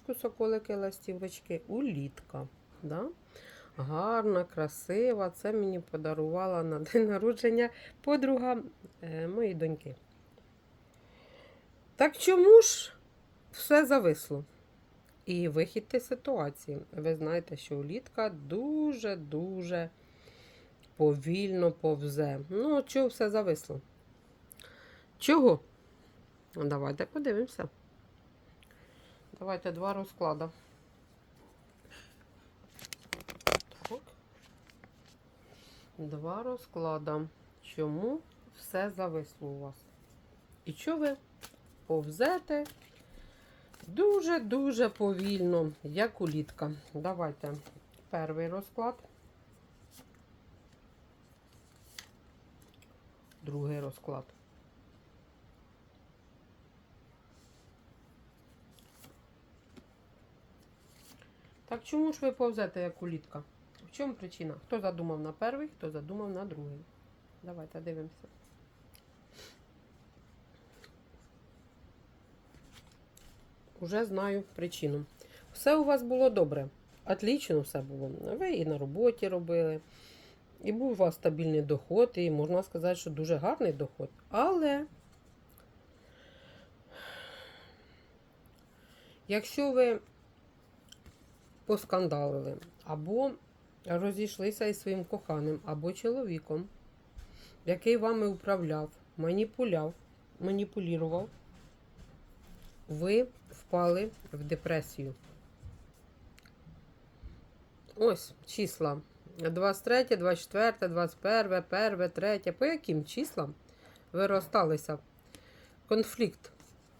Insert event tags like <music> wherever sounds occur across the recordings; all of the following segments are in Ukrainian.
ручку, соколики, ластівочки, улітка. Да? Гарна, красива. Це мені подарувала на день народження подруга е, моєї доньки. Так чому ж все зависло? І вихід із ситуації. Ви знаєте, що улітка дуже-дуже повільно повзе. Ну, чого все зависло? Чого? Ну, Давайте подивимося. Давайте два розклади. Так. Два розклади. Чому все зависло у вас? І що ви повзете дуже-дуже повільно, як улітка. Давайте перший розклад. Другий розклад. Так чому ж ви повзете як улітка? В чому причина? Хто задумав на перший, хто задумав на другий? Давайте дивимося. Уже знаю причину. Все у вас було добре. Отлично все було. Ви і на роботі робили, і був у вас стабільний доход, і можна сказати, що дуже гарний доход. Але якщо ви поскандалили, або розійшлися із своїм коханим, або чоловіком, який вами управляв, маніпуляв, маніпулював, ви впали в депресію. Ось числа. 23, 24, 21, 1, 3. По яким числам ви розсталися? Конфлікт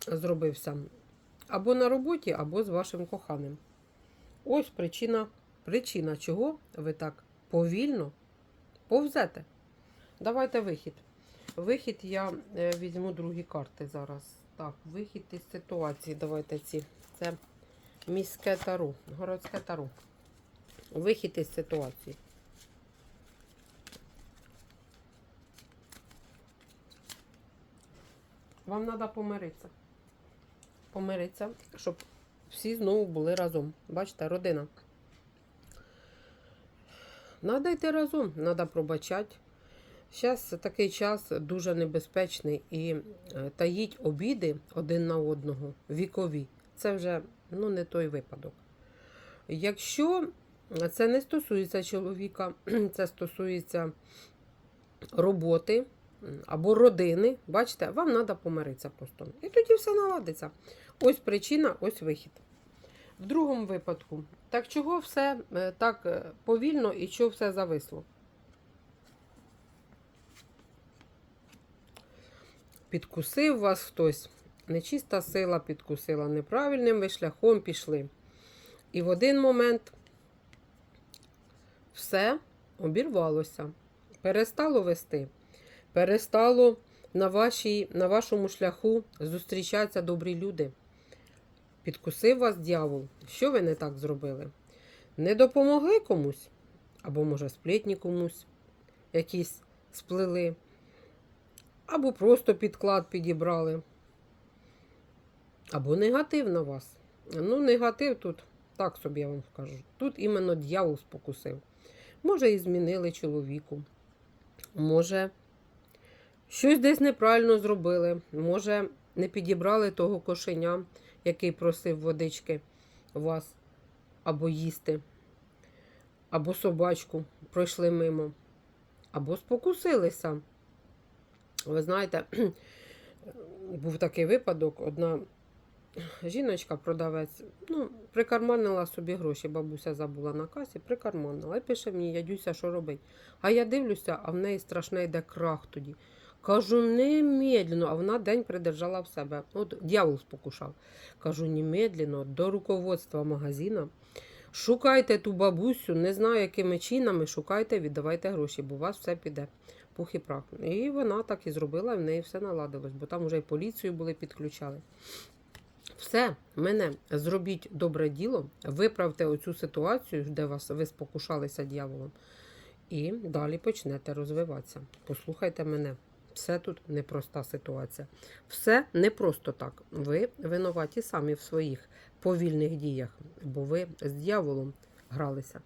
зробився або на роботі, або з вашим коханим. Ось причина, причина, чого ви так повільно повзете. Давайте вихід. Вихід я е, візьму другі карти зараз. Так, вихід із ситуації. Давайте ці. Це міське тару, городське тару. Вихід із ситуації. Вам треба помиритися. Помиритися, щоб всі знову були разом. Бачите, родина. Надо йти разом, треба пробачати. Зараз такий час дуже небезпечний і е, таїть обіди один на одного вікові. Це вже ну, не той випадок. Якщо це не стосується чоловіка, <clears throat> це стосується роботи або родини, бачите, вам треба помиритися просто. І тоді все наладиться. Ось причина, ось вихід. В другому випадку, так чого все е, так е, повільно і чого все зависло? Підкусив вас хтось, нечиста сила підкусила, неправильним ви шляхом пішли. І в один момент все обірвалося, перестало вести, перестало на, вашій, на вашому шляху зустрічатися добрі люди. Підкусив вас дьявол. Що ви не так зробили? Не допомогли комусь? Або, може, сплетні комусь якісь сплели, або просто підклад підібрали. Або негатив на вас. Ну, негатив тут, так собі я вам скажу. Тут іменно дьявол спокусив. Може, і змінили чоловіку. Може, щось десь неправильно зробили. Може, не підібрали того кошеня, який просив водички вас або їсти, або собачку пройшли мимо, або спокусилися. Ви знаєте, <clears throat> був такий випадок, одна жіночка, продавець, ну, прикарманила собі гроші, бабуся забула на касі, прикарманила. І пише мені, ядюся, що робить. А я дивлюся, а в неї страшний йде крах тоді. Кажу, немедленно, а вона день придержала в себе. От дьявол спокушав. Кажу, немедленно, до руководства магазина. Шукайте ту бабусю, не знаю, якими чинами, шукайте, віддавайте гроші, бо у вас все піде. Пух і прах. І вона так і зробила, і в неї все наладилось, бо там вже і поліцію були підключали. Все, мене зробіть добре діло, виправте оцю ситуацію, де вас ви спокушалися дьяволом, і далі почнете розвиватися. Послухайте мене. Все тут непроста ситуація. Все не просто так. Ви винуваті самі в своїх повільних діях, бо ви з дьяволом гралися.